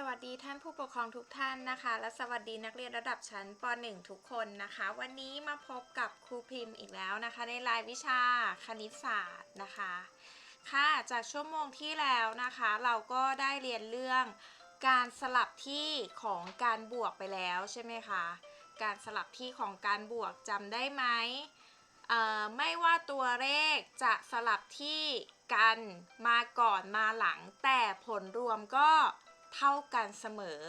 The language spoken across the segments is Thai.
สวัสดีท่านผู้ปกครองทุกท่านนะคะ และสวัสดีนักเรียนระดับชั้นป .1 ทุกคนนะคะ วันนี้มาพบกับครูพิมพ์อีกแล้วนะคะ ในรายวิชาคณิตศาสตร์นะคะ ค่ะจากชั่วโมงที่แล้วนะคะ เราก็ได้เรียนเรื่องการสลับที่ของการบวกไปแล้วใช่ไหมคะการสลับที่ของการบวกจำได้ไหมเอ่อไม่ว่าตัวเลขจะสลับที่กันมาก่อนมาหลัง แต่ผลรวมก็ เท่ากันเสมอ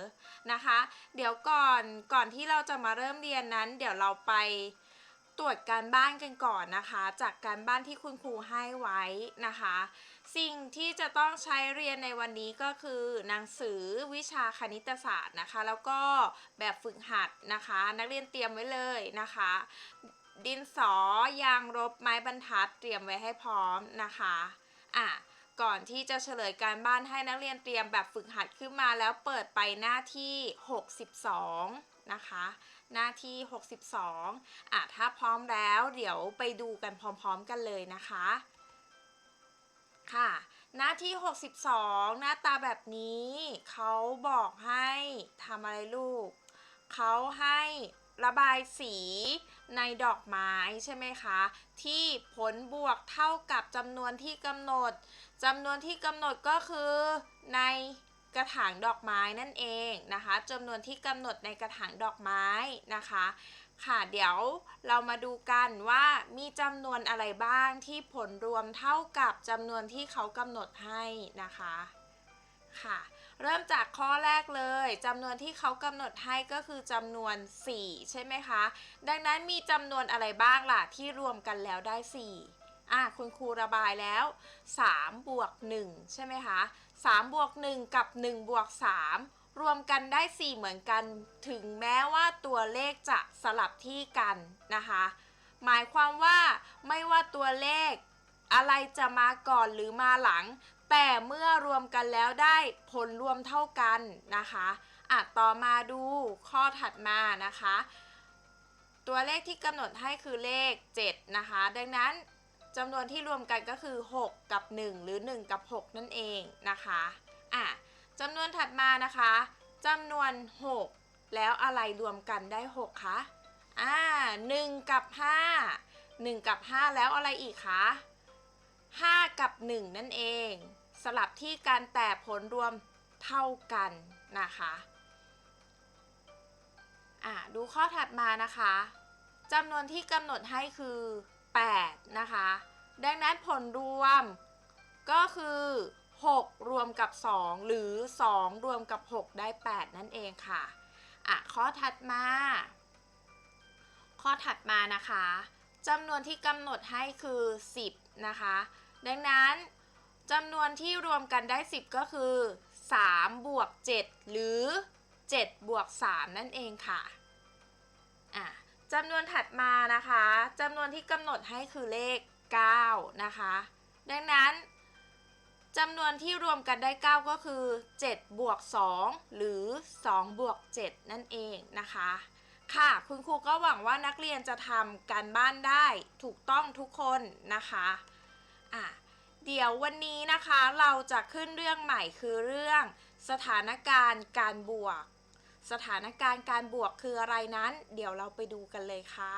นะคะ เดี๋ยวก่อนก่อนที่เราจะมาเริ่มเรียนนั้น เดี๋ยวเราไปตรวจการบ้านกันก่อนนะคะ จากการบ้านที่คุณครูให้ไว้นะคะ สิ่งที่จะต้องใช้เรียนในวันนี้ก็คือหนังสือวิชาคณิตศาสตร์นะคะ แล้วก็แบบฝึกหัดนะคะ นักเรียนเตรียมไว้เลยนะคะ ดินสอยางลบไม้บรรทัดเตรียมไว้ให้พร้อมนะคะอะ ก่อนที่จะเฉลยการบ้านให้นักเรียนเตรียมแบบฝึกหัดขึ้นมาแล้วเปิดไปหน้าที่ 62 นะคะ หน้าที่ 62อะถ้าพร้อมแล้วเดี๋ยวไปดูกันพร้อมๆกันเลยนะคะ ค่ะ หน้าที่ 62 หน้าตาแบบนี้เขาบอกให้ทำอะไรลูกเขาให้ระบายสี ในดอกไม้ใช่ไหมคะ ที่ผลบวกเท่ากับจำนวนที่กำหนดจำนวนที่กำหนดก็คือในกระถางดอกไม้นั่นเองนะคะจำนวนที่กำหนดในกระถางดอกไม้นะคะ ค่ะเดี๋ยวเรามาดูกันว่ามีจำนวนอะไรบ้างที่ผลรวมเท่ากับจำนวนที่เขากำหนดให้นะคะค่ะ เริ่มจากข้อแรกเลยจำนวนที่เขากำหนดให้ก็คือจำนวน 4 ใช่ไหมคะ ดังนั้นมีจำนวนอะไรบ้างล่ะที่รวมกันแล้วได้ 4 อะคุณครูระบายแล้ว3บวก1ใช่ไหมคะ3บวก1กับ1บวก3รวมกันได้ 4 เหมือนกัน ถึงแม้ว่าตัวเลขจะสลับที่กันนะคะ หมายความว่าไม่ว่าตัวเลขอะไรจะมาก่อนหรือมาหลัง แต่เมื่อรวมกันแล้วได้ผลรวมเท่ากันนะคะอะต่อมาดูข้อถัดมานะคะ ตัวเลขที่กำหนดให้คือเลข 7 นะคะ ดังนั้นจำนวนที่รวมกันก็คือ 6 กับ 1 หรือ 1 กับ 6 นั่นเองนะคะอะจำนวนถัดมานะคะจำนวน 6 แล้วอะไรรวมกันได้ 6 คะอ่า1กับ 5 1 กับ 5 แล้วอะไรอีกคะ5 กับ 1 นั่นเอง ลับที่กันแต่ผลรวมเท่ากันนะคะอะดูข้อถัดมานะคะจำนวนที่กำหนดให้คือ 8 นะคะ ดังนั้นผลรวมก็คือ 6 รวมกับ 2 หรือ 2 รวมกับ 6 ได้ 8 นั่นเองค่ะ อะ ข้อถัดมา ข้อถัดมานะคะจำนวนที่กำหนดให้คือ 10 นะคะ ดังนั้น จำนวนที่รวมกันได้ 10 ก็คือ3บวก7หรือ7บวก3นั่นเองค่ะอะจำนวนถัดมานะคะจำนวนที่กำหนดให้คือเลข 9 นะคะ ดังนั้นจำนวนที่รวมกันได้ 9 ก็คือ7บวก2หรือ2บวก7นั่นเองนะคะ ค่ะคุณครูก็หวังว่านักเรียนจะทำการบ้านได้ถูกต้องทุกคนนะคะอะ เดี๋ยววันนี้นะคะเราจะขึ้นเรื่องใหม่คือเรื่อง สถานการณ์การบวก สถานการณ์การบวกคืออะไรนั้น เดี๋ยวเราไปดูกันเลยค่ะ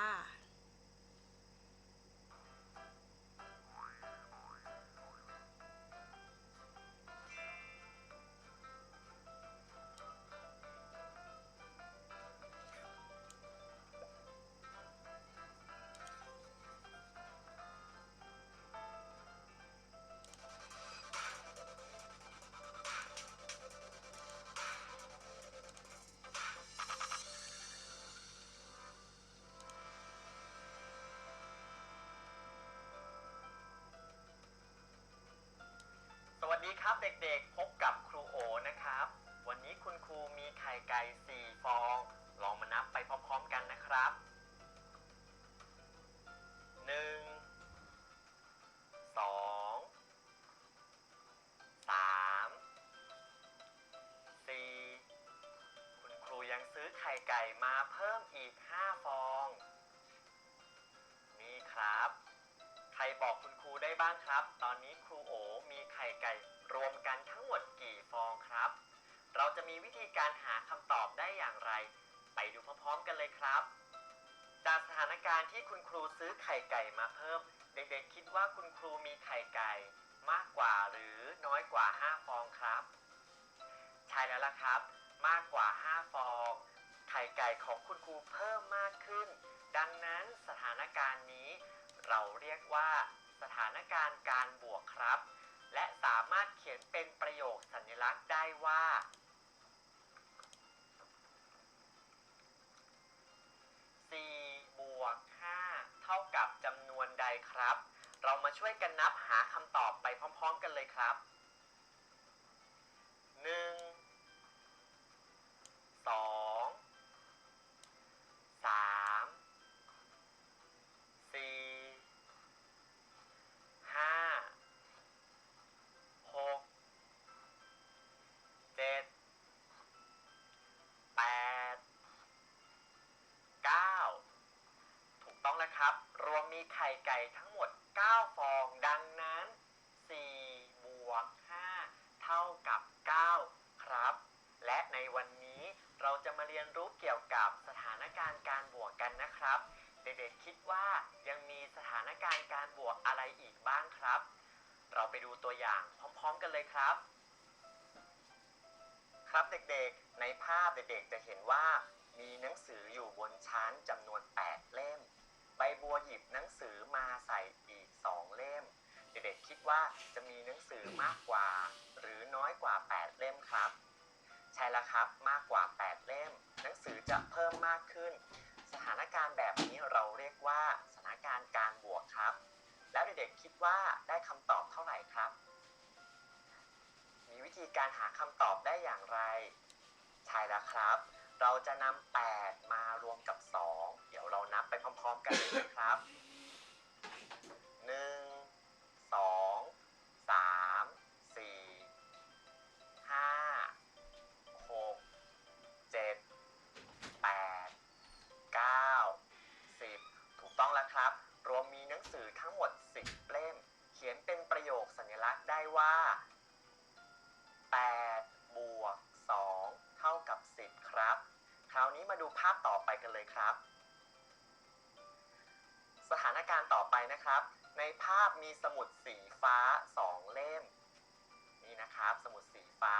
สวัสดีครับเด็กๆ พบกับครูโอนะครับ วันนี้คุณครูมีไข่ไก่ 4 ฟอง ลองมานับไปพร้อมๆกันนะครับ 1 2 3 4 คุณครูยังซื้อไข่ไก่มาเพิ่มอีก 5 ฟอง นี่ครับ ใครบอกคุณครูได้บ้างครับ ตอนนี้ครูโอ ข่ไก่รวมกันทั้งหมดกี่ฟองครับ เราจะมีวิธีการหาคำตอบได้อย่างไร ไปดูพร้อมๆกันเลยครับ จากสถานการณ์ที่คุณครูซื้อไข่ไก่มาเพิ่ม เด็กๆคิดว่าคุณครูมีไข่ไก่มากกว่าหรือน้อยกว่า 5 ฟองครับ ใช่แล้วล่ะครับ มากกว่า 5 ฟอง ไข่ไก่ของคุณครูเพิ่มมากขึ้น ดังนั้นสถานการณ์นี้ เราเรียกว่าสถานการณ์การบวกครับ และสามารถเขียนเป็นประโยคสัญลักษณ์ได้ว่า 4 บวก 5 เท่ากับจำนวนใดครับ เรามาช่วยกันนับหาคำตอบไปพร้อมๆกันเลยครับ 1 2 3 ครับ รวมมีไข่ไก่ทั้งหมด 9 ฟอง ดังนั้น 4 บวก 5 เท่ากับ 9 ครับ และในวันนี้เราจะมาเรียนรู้เกี่ยวกับสถานการณ์การบวกกันนะครับ เด็กๆคิดว่ายังมีสถานการณ์การบวกอะไรอีกบ้างครับ เราไปดูตัวอย่างพร้อมๆกันเลยครับ ครับเด็กๆ ในภาพเด็กๆจะเห็นว่ามีหนังสืออยู่บนชั้นจำนวน 8 เล่ม ใบบัวหยิบหนังสือมาใส่อีก2เล่ม เด็กๆคิดว่าจะมีหนังสือมากกว่า หรือน้อยกว่า 8 เล่มครับ ใช่แล้วครับมากกว่า 8 เล่ม หนังสือจะเพิ่มมากขึ้น สถานการณ์แบบนี้เราเรียกว่าสถานการณ์การบวกครับ แล้วเด็กๆคิดว่าได้คำตอบเท่าไหร่ครับ มีวิธีการหาคำตอบได้อย่างไร ใช่แล้วครับ เราจะนำ8มารวมกับ 2 นับไปพร้อมๆกันเลยนะครับ1 2 3 4 5 6 7 8 9 10ถูกต้องแล้วครับ รวมมีหนังสือทั้งหมด10เล่ม เขียนเป็นประโยคสัญลักษณ์ได้ว่า8บวก2เท่ากับ10ครับ คราวนี้มาดูภาพต่อไปกันเลยครับ การต่อไปนะครับ ในภาพมีสมุดสีฟ้า 2 เล่ม นี่นะครับ สมุดสีฟ้า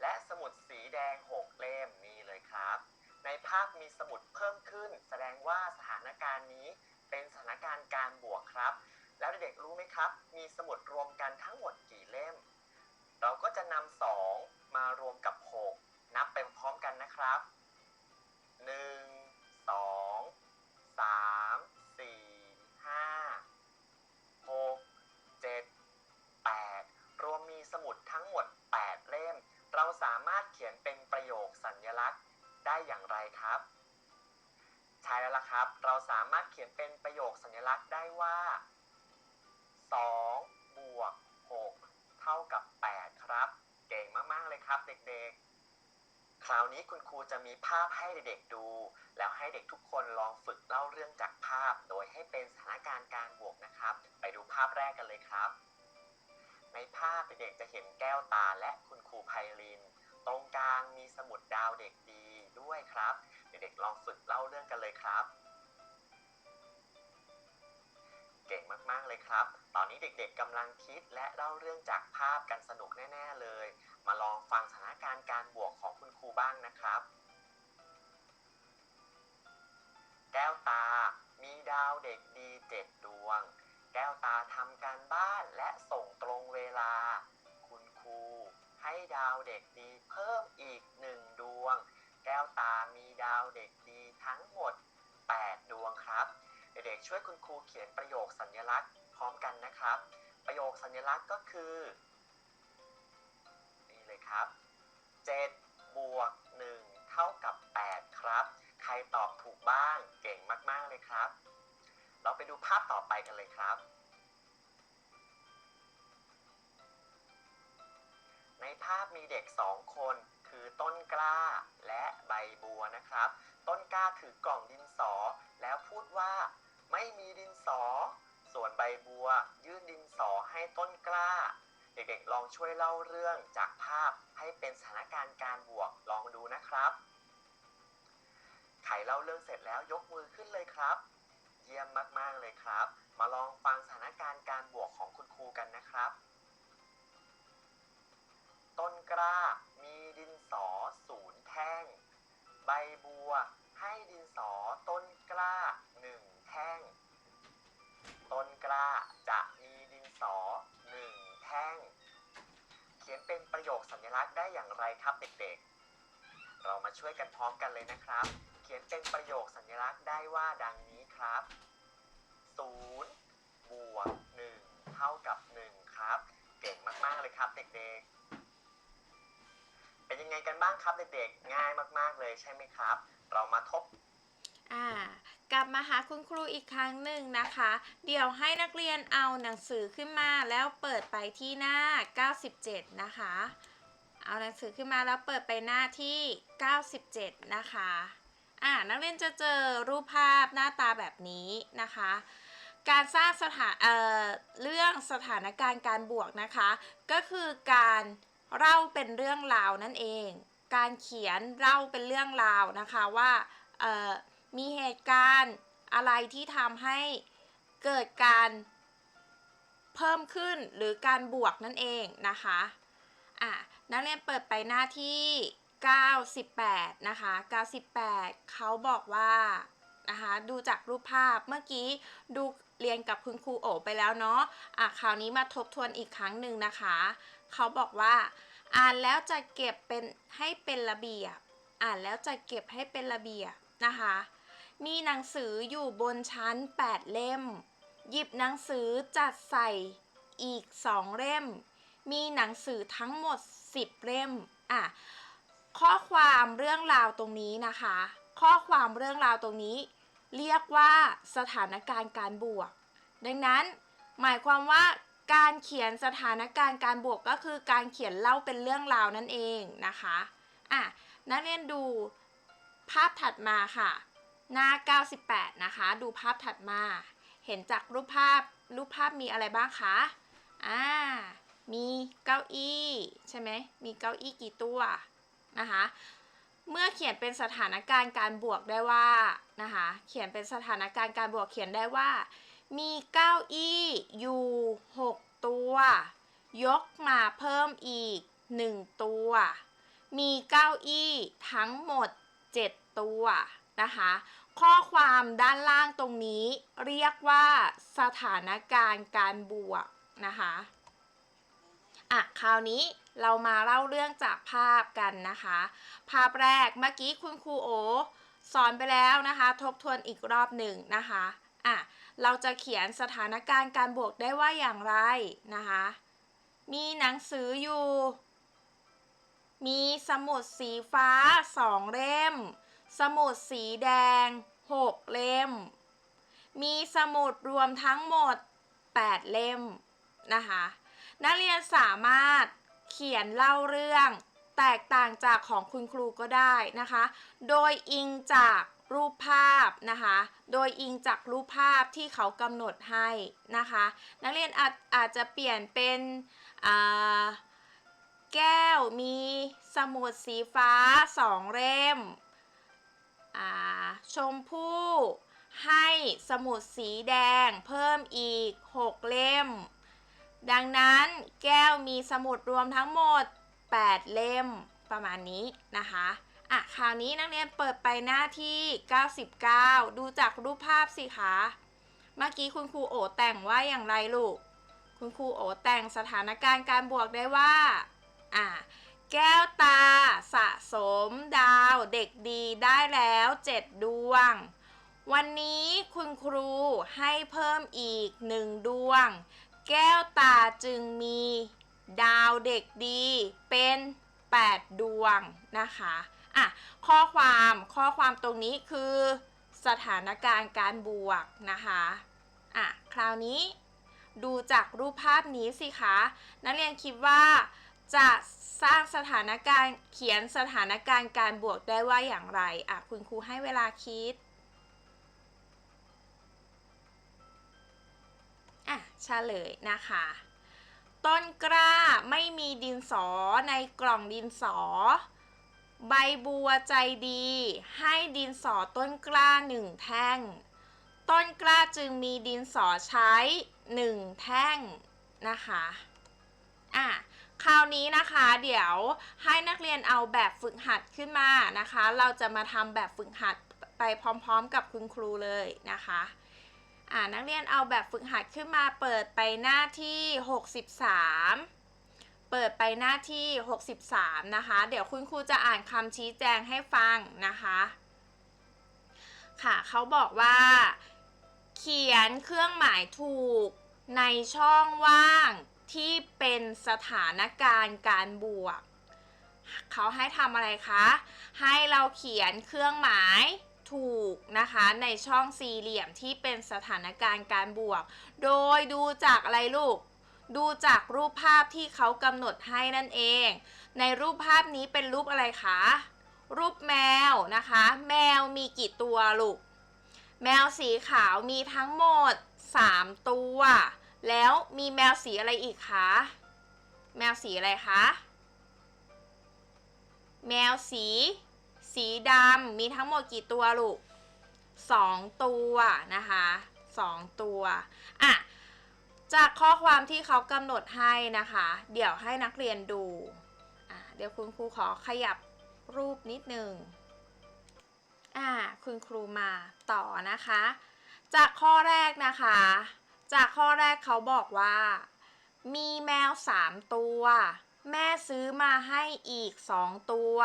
และสมุดสีแดง 6 เล่มนี่เลยครับ ในภาพมีสมุดเพิ่มขึ้น แสดงว่าสถานการณ์นี้เป็นสถานการณ์การบวกครับ แล้วเด็กๆรู้ไหมครับ มีสมุดรวมกันทั้งหมดกี่เล่ม เราก็จะนำ2มารวมกับ 6 นับไปพร้อมกันนะครับ 1 2 3 ลักษณ์ได้อย่างไรครับ ใช่แล้วล่ะครับ เราสามารถเขียนเป็นประโยคสัญลักษณ์ได้ว่า2บวก6เท่ากับ 8 ครับ เก่งมากๆเลยครับเด็กๆ คราวนี้คุณครูจะมีภาพให้เด็กๆดู แล้วให้เด็กทุกคนลองฝึกเล่าเรื่องจากภาพ โดยให้เป็นสถานการณ์การบวกนะครับ ไปดูภาพแรกกันเลยครับ ในภาพเด็กๆจะเห็นแก้วตาและคุณครูไพลิน ตรงกลางมีสมุดดาวเด็กดีด้วยครับ เด็กๆลองฝึกเล่าเรื่องกันเลยครับ เก่งมากๆเลยครับ ตอนนี้เด็กๆกำลังคิดและเล่าเรื่องจากภาพกันสนุกแน่ๆเลย มาลองฟังสถานการณ์การบวกของคุณครูบ้างนะครับ แก้วตา มีดาวเด็กดีเจ็ดดวง แก้วตาทำการบ้านและส่งตรงเวลา ให้ดาวเด็กดีเพิ่มอีกหนึ่งดวง แก้วตามีดาวเด็กดีทั้งหมด 8 ดวงครับ เด็กๆช่วยคุณครูเขียนประโยคสัญลักษณ์พร้อมกันนะครับ ประโยคสัญลักษณ์ก็คือนี่เลยครับ7บวก1เท่ากับ 8 ครับ ใครตอบถูกบ้างเก่งมากๆเลยครับ เราไปดูภาพต่อไปกันเลยครับ ในภาพมีเด็ก2คนคือต้นกล้าและใบบัวนะครับ ต้นกล้าถือกล่องดินสอ แล้วพูดว่าไม่มีดินสอ ส่วนใบบัว ยื่นดินสอให้ต้นกล้า เด็กๆลองช่วยเล่าเรื่องจากภาพให้เป็นสถานการณ์การบวกลองดูนะครับใครเล่าเรื่องเสร็จแล้วยกมือขึ้นเลยครับ เยี่ยมมากๆเลยครับ มาลองฟังสถานการณ์การบวกของคุณครูกันนะครับ ต้นกล้ามีดินสอศูนย์แท่ง ใบบัวให้ดินสอต้นกล้าหนึ่งแท่ง ต้นกล้าจะมีดินสอหนึ่งแท่ง เขียนเป็นประโยคสัญลักษณ์ได้อย่างไรครับเด็กๆ เรามาช่วยกันพร้อมกันเลยนะครับ เขียนเป็นประโยคสัญลักษณ์ได้ว่าดังนี้ครับ0บวก1เท่ากับ1ครับ เก่งมากๆเลยครับเด็กๆ เป็นยังไงกันบ้างครับเด็กๆง่ายมาก ๆเลยใช่ไหมครับ เรามาทบอ่ากลับมาหาคุณครูอีกครั้งหนึ่งนะคะ เดี๋ยวให้นักเรียนเอาหนังสือขึ้นมาแล้วเปิดไปที่หน้า 97 นะคะ เอาหนังสือขึ้นมาแล้วเปิดไปหน้าที่ 97 นะคะอ่านักเรียนจะเจอรูปภาพหน้าตาแบบนี้นะคะ การสร้างสถานเอ่อเรื่องสถานการณ์การบวกนะคะ ก็คือการ เล่าเป็นเรื่องราวนั่นเอง การเขียนเล่าเป็นเรื่องราวนะคะว่ามีเหตุการณ์อะไรที่ทำให้เกิดการเพิ่มขึ้นหรือการบวกนั่นเองนะคะอะนักเรียนเปิดไปหน้าที่ 98 นะคะ 98 เขาบอกว่านะคะดูจากรูปภาพเมื่อกี้ดูเรียนกับคุณครูโอไปแล้วเนาะอะคราวนี้มาทบทวนอีกครั้งหนึ่งนะคะ เขาบอกว่า อ่านแล้วจะเก็บเป็นให้เป็นระเบียบ อ่านแล้วจะเก็บให้เป็นระเบียบนะคะ มีหนังสืออยู่บนชั้น 8 เล่ม หยิบหนังสือจัดใส่อีก 2 เล่ม มีหนังสือทั้งหมด 10 เล่ม อะ ข้อความเรื่องราวตรงนี้นะคะ ข้อความเรื่องราวตรงนี้ เรียกว่าสถานการณ์การบวก ดังนั้นหมายความว่า การเขียนสถานการณ์การบวกก็คือการเขียนเล่าเป็นเรื่องราวนั่นเองนะคะอะนักเรียนดูภาพถัดมาค่ะ หน้า 98 นะคะ ดูภาพถัดมา เห็นจากรูปภาพรูปภาพมีอะไรบ้างคะอ่ามีเก้าอี้ใช่ไหมมีเก้าอี้กี่ตัวนะคะเมื่อเขียนเป็นสถานการณ์การบวกได้ว่านะคะเขียนเป็นสถานการณ์การบวกเขียนได้ว่า มีเก้าอี้อยู่ 6 ตัว ยกมาเพิ่มอีก 1 ตัว มีเก้าอี้ทั้งหมด 7 ตัวนะคะ ข้อความด้านล่างตรงนี้เรียกว่าสถานการณ์การบวกนะคะอะคราวนี้เรามาเล่าเรื่องจากภาพกันนะคะ ภาพแรกเมื่อกี้คุณครูโอสอนไปแล้วนะคะ ทบทวนอีกรอบหนึ่งนะคะอะ เราจะเขียนสถานการณ์การบวกได้ว่าอย่างไรนะคะ มีหนังสืออยู่ มีสมุดสีฟ้าสองเล่ม สมุดสีแดงหกเล่ม มีสมุดรวมทั้งหมด 8 เล่มนะคะ นักเรียนสามารถเขียนเล่าเรื่องแตกต่างจากของคุณครูก็ได้นะคะ โดยอิงจาก รูปภาพนะคะ โดยอิงจากรูปภาพที่เขากำหนดให้นะคะ นักเรียนอาจอาจจะเปลี่ยนเป็นแก้วมีสมุดสีฟ้าสองเล่มชมพู่ให้สมุดสีแดงเพิ่มอีก 6 เล่ม ดังนั้นแก้วมีสมุดรวมทั้งหมด 8 เล่มประมาณนี้นะคะ อะคราวนี้นักเรียนเปิดไปหน้าที่ 99 ดูจากรูปภาพสิคะ เมื่อกี้คุณครูโอแต่งว่าอย่างไรลูก คุณครูโอแต่งสถานการณ์การบวกได้ว่า อะแก้วตาสะสมดาวเด็กดีได้แล้ว 7 ดวง วันนี้คุณครูให้เพิ่มอีก 1 ดวง แก้วตาจึงมีดาวเด็กดีเป็น 8 ดวงนะคะ อะข้อความข้อความตรงนี้คือสถานการณ์การบวกนะคะอะคราวนี้ดูจากรูปภาพนี้สิคะนักเรียนคิดว่าจะสร้างสถานการณ์เขียนสถานการณ์การบวกได้ว่าอย่างไรอะคุณครูให้เวลาคิดอะเฉลยนะคะ ต้นกล้าไม่มีดินสอในกล่องดินสอ ใบบัวใจดี ให้ดินสอต้นกล้าหนึ่งแท่ง ต้นกล้าจึงมีดินสอใช้หนึ่งแท่งนะคะอะคราวนี้นะคะเดี๋ยวให้นักเรียนเอาแบบฝึกหัดขึ้นมานะคะ เราจะมาทำแบบฝึกหัดไปพร้อมๆ กับคุณครูเลยนะคะอ่านักเรียนเอาแบบฝึกหัดขึ้นมาเปิดไปหน้าที่ 63 เปิดไปหน้าที่ 63 นะคะ เดี๋ยวคุณครูจะอ่านคำชี้แจงให้ฟังนะคะ ค่ะเขาบอกว่า เขียนเครื่องหมายถูกในช่องว่างที่เป็นสถานการณ์การบวก เขาให้ทำอะไรคะ ให้เราเขียนเครื่องหมายถูกนะคะในช่องสี่เหลี่ยมที่เป็นสถานการณ์การบวก โดยดูจากอะไรลูก ดูจากรูปภาพที่เขากำหนดให้นั่นเอง ในรูปภาพนี้เป็นรูปอะไรคะ รูปแมวนะคะ แมวมีกี่ตัวลูก แมวสีขาวมีทั้งหมด 3 ตัว แล้วมีแมวสีอะไรอีกคะ แมวสีอะไรคะ แมวสี สีดำมีทั้งหมดกี่ตัวลูก 2 ตัวนะคะ 2 ตัว อะ จากข้อความที่เขากำหนดให้นะคะ เดี๋ยวให้นักเรียนดูเดี๋ยวคุณครูขอขยับรูปนิดนึงอ่าคุณครูมาต่อนะคะ จากข้อแรกนะคะ จากข้อแรกเขาบอกว่า มีแมว 3 ตัว แม่ซื้อมาให้อีก 2 ตัว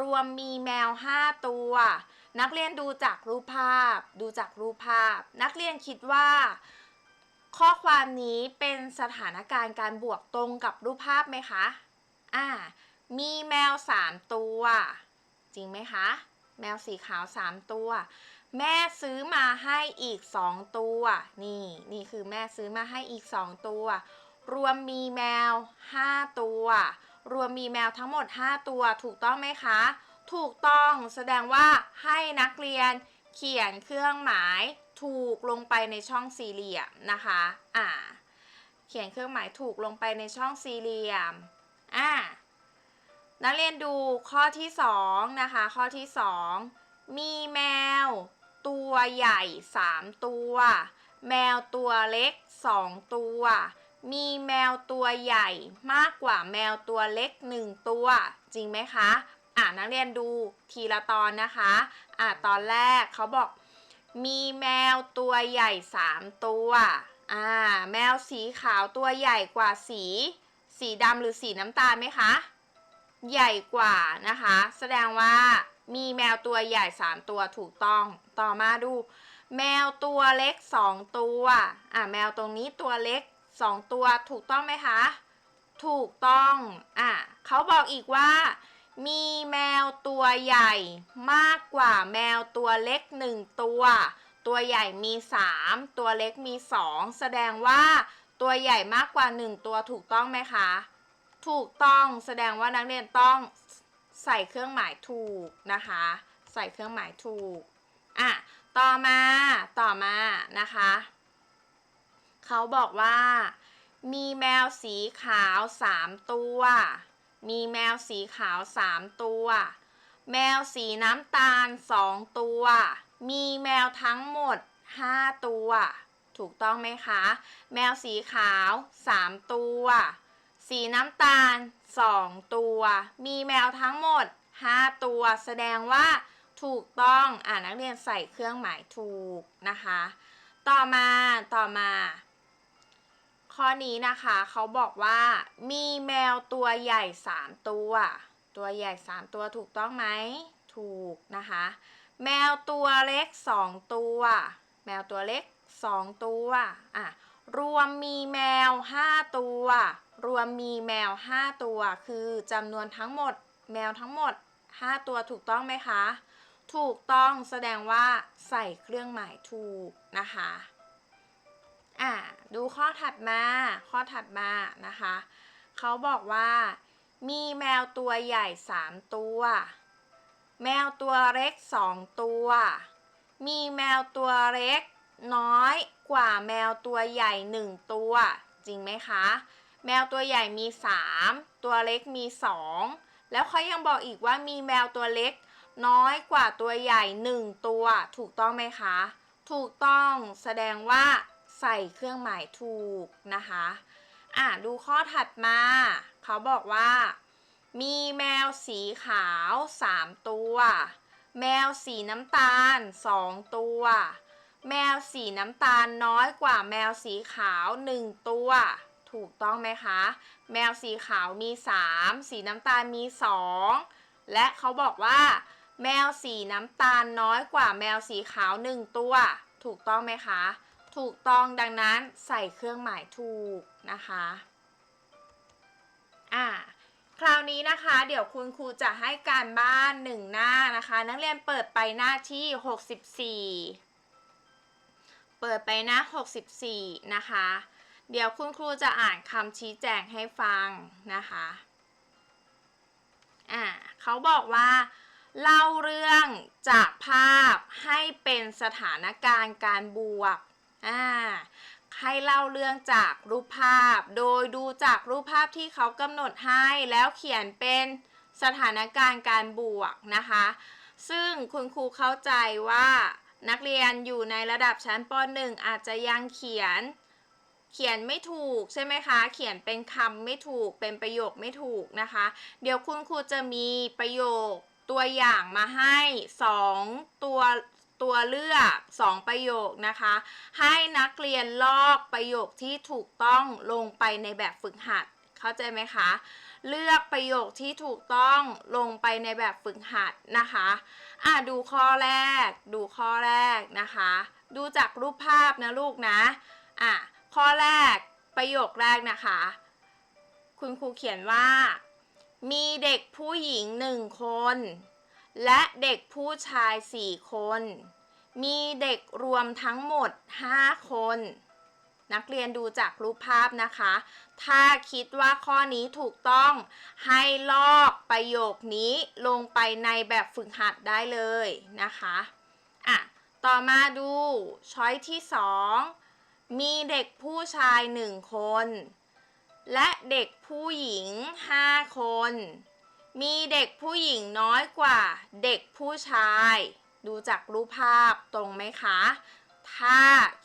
รวมมีแมว 5 ตัว นักเรียนดูจากรูปภาพ ดูจากรูปภาพ นักเรียนคิดว่า ข้อความนี้เป็นสถานการณ์การบวกตรงกับรูปภาพไหมคะ อ่า มีแมว 3 ตัว จริงไหมคะ แมวสีขาว 3 ตัว แม่ซื้อมาให้อีก 2 ตัว นี่ นี่คือแม่ซื้อมาให้อีก 2 ตัว รวมมีแมว 5 ตัว รวมมีแมวทั้งหมด 5 ตัว ถูกต้องไหมคะ ถูกต้อง แสดงว่าให้นักเรียนเขียนเครื่องหมาย ถูกลงไปในช่องสี่เหลี่ยมนะคะ อ่า เขียนเครื่องหมายถูกลงไปในช่องสี่เหลี่ยม อ่า นักเรียนดูข้อที่2นะคะ ข้อที่2มีแมว ตัวใหญ่3ตัว แมวตัวเล็ก2ตัว มีแมวตัวใหญ่มากกว่าแมวตัวเล็ก1ตัว จริงไหมคะ อ่านักเรียนดูทีละตอนนะคะ อ่าตอนแรกเขาบอก มีแมวตัวใหญ่3ตัว อ่า แมวสีขาวตัวใหญ่กว่าสี สีดำหรือสีน้ำตาลไหมคะ ใหญ่กว่านะคะ แสดงว่ามีแมวตัวใหญ่3ตัวถูกต้อง ต่อมาดู แมวตัวเล็ก2ตัว อะแมวตรงนี้ตัวเล็ก2ตัวถูกต้องไหมคะ ถูกต้อง อะเขาบอกอีกว่า มีแมวตัวใหญ่มากกว่าแมวตัวเล็ก1ตัว ตัวใหญ่มี 3 ตัวเล็กมี 2 แสดงว่าตัวใหญ่มากกว่า 1 ตัวถูกต้องไหมคะ ถูกต้องแสดงว่านักเรียนต้องใส่เครื่องหมายถูกนะคะ ใส่เครื่องหมายถูกอะต่อมาต่อมานะคะเขาบอกว่า มีแมวสีขาว 3 ตัว มีแมวสีขาว 3 ตัว แมวสีน้ำตาล 2 ตัว มีแมวทั้งหมด 5 ตัว ถูกต้องไหมคะ แมวสีขาว 3 ตัว สีน้ำตาล 2 ตัว มีแมวทั้งหมด 5 ตัว แสดงว่าถูกต้อง อ่านักเรียนใส่เครื่องหมายถูกนะคะ ต่อมา ต่อมา ข้อนี้นะคะเขาบอกว่า มีแมวตัวใหญ่ 3 ตัว ตัวใหญ่ 3 ตัวถูกต้องไหม ถูกนะคะ แมวตัวเล็ก 2 ตัว แมวตัวเล็ก 2 ตัวอะรวมมีแมว 5 ตัว รวมมีแมว 5 ตัว คือจำนวนทั้งหมด แมวทั้งหมด 5 ตัวถูกต้องไหมคะ ถูกต้องแสดงว่าใส่เครื่องหมายถูกนะคะ อ่าดูข้อถัดมาข้อถัดมานะคะเขาบอกว่า มีแมวตัวใหญ่3ตัว แมวตัวเล็ก2ตัว มีแมวตัวเล็กน้อยกว่าแมวตัวใหญ่1ตัว จริงไหมคะ แมวตัวใหญ่มี3ตัวเล็กมี2แล้วเขายังบอกอีกว่ามีแมวตัวเล็กน้อยกว่าตัวใหญ่1ตัว ถูกต้องไหมคะ ถูกต้องแสดงว่า ใส่เครื่องหมายถูกนะคะ อะดูข้อถัดมา เขาบอกว่า มีแมวสีขาว 3 ตัว แมวสีน้ำตาล 2 ตัว แมวสีน้ำตาลน้อยกว่าแมวสีขาว 1 ตัว ถูกต้องไหมคะ แมวสีขาวมี 3 สีน้ำตาลมี 2 และเขาบอกว่า แมวสีน้ำตาลน้อยกว่าแมวสีขาว 1 ตัว ถูกต้องไหมคะ ถูกต้องดังนั้นใส่เครื่องหมายถูกนะคะอ่าคราวนี้นะคะ เดี๋ยวคุณครูจะให้การบ้านหนึ่งหน้านะคะ นักเรียนเปิดไปหน้าที่ 64 เปิดไปหน้า 64 นะคะ เดี๋ยวคุณครูจะอ่านคำชี้แจงให้ฟังนะคะอ่าเขาบอกว่าเล่าเรื่องจากภาพให้เป็นสถานการณ์การบวก อ่าให้เล่าเรื่องจากรูปภาพ โดยดูจากรูปภาพที่เขากำหนดให้แล้วเขียนเป็นสถานการณ์การบวกนะคะ ซึ่งคุณครูเข้าใจว่านักเรียนอยู่ในระดับชั้นป .1 อาจจะยังเขียนเขียนไม่ถูกใช่ไหมคะ เขียนเป็นคำไม่ถูก เป็นประโยคไม่ถูกนะคะ เดี๋ยวคุณครูจะมีประโยคตัวอย่างมาให้สองตัว ตัวเลือกสองประโยคนะคะ ให้นักเรียนลอกประโยคที่ถูกต้องลงไปในแบบฝึกหัด เข้าใจไหมคะ เลือกประโยคที่ถูกต้องลงไปในแบบฝึกหัดนะคะอะดูข้อแรก ดูข้อแรกนะคะ ดูจากรูปภาพนะลูกนะอะข้อแรกประโยคแรกนะคะ คุณครูเขียนว่า มีเด็กผู้หญิงหนึ่งคน และเด็กผู้ชายสี่คน มีเด็กรวมทั้งหมด 5 คน นักเรียนดูจากรูปภาพนะคะ ถ้าคิดว่าข้อนี้ถูกต้องให้ลอกประโยคนี้ลงไปในแบบฝึกหัดได้เลยนะคะอะต่อมาดูช้อยที่ 2 มีเด็กผู้ชายหนึ่งคน และเด็กผู้หญิง 5 คน มีเด็กผู้หญิงน้อยกว่า เด็กผู้ชาย ดูจากรูปภาพตรงไหมคะ ถ้า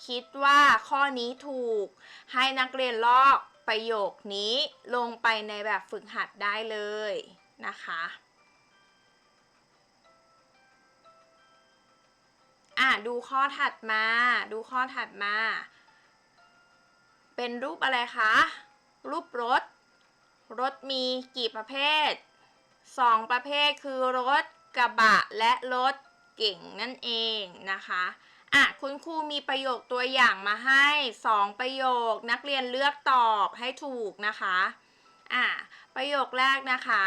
คิดว่าข้อนี้ถูก ให้นักเรียนลอกประโยคนี้ลงไปในแบบฝึกหัดได้เลยนะคะอะดูข้อถัดมา ดูข้อถัดมา เป็นรูปอะไรคะ รูปรถ รถมีกี่ประเภท สองประเภทคือรถกระบะและรถเก่งนั่นเองนะคะอะคุณครูมีประโยคตัวอย่างมาให้สองประโยคนักเรียนเลือกตอบให้ถูกนะคะอะประโยคแรกนะคะ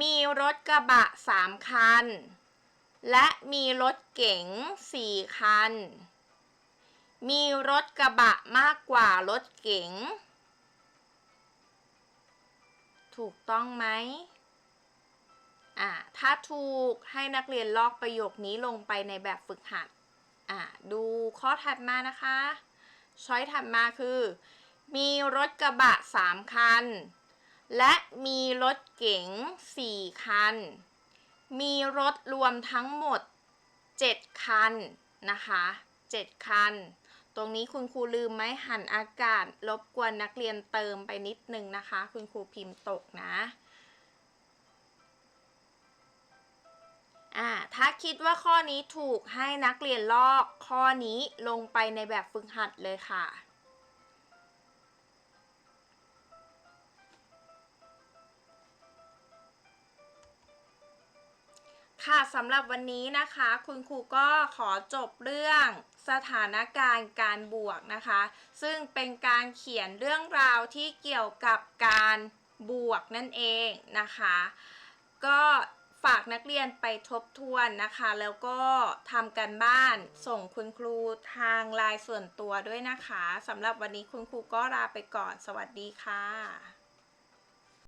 มีรถกระบะสามคัน และมีรถเก๋งสี่คัน มีรถกระบะมากกว่ารถเก๋งถูกต้องไหม อ่าถ้าถูกให้นักเรียนลอกประโยคนี้ลงไปในแบบฝึกหัดอ่าดูข้อถัดมานะคะช้อยถัดมาคือ มีรถกระบะ 3 คัน และมีรถเก๋ง 4 คัน มีรถรวมทั้งหมด 7 คันนะคะ 7 คัน ตรงนี้คุณครูลืมไหมหันอากาศรบกวนนักเรียนเติมไปนิดนึงนะคะ คุณครูพิมพ์ตกนะ อ่าถ้าคิดว่าข้อนี้ถูกให้นักเรียนลอกข้อนี้ลงไปในแบบฝึกหัดเลยค่ะค่ะสำหรับวันนี้นะคะ คุณครูก็ขอจบเรื่องสถานการณ์การบวกนะคะ ซึ่งเป็นการเขียนเรื่องราวที่เกี่ยวกับการบวกนั่นเองนะคะ ก็ ฝากนักเรียนไปทบทวนนะคะ แล้วก็ทำกันบ้านส่งคุณครูทางไลน์ส่วนตัวด้วยนะคะสำหรับวันนี้คุณครูก็ลาไปก่อน สวัสดีค่ะ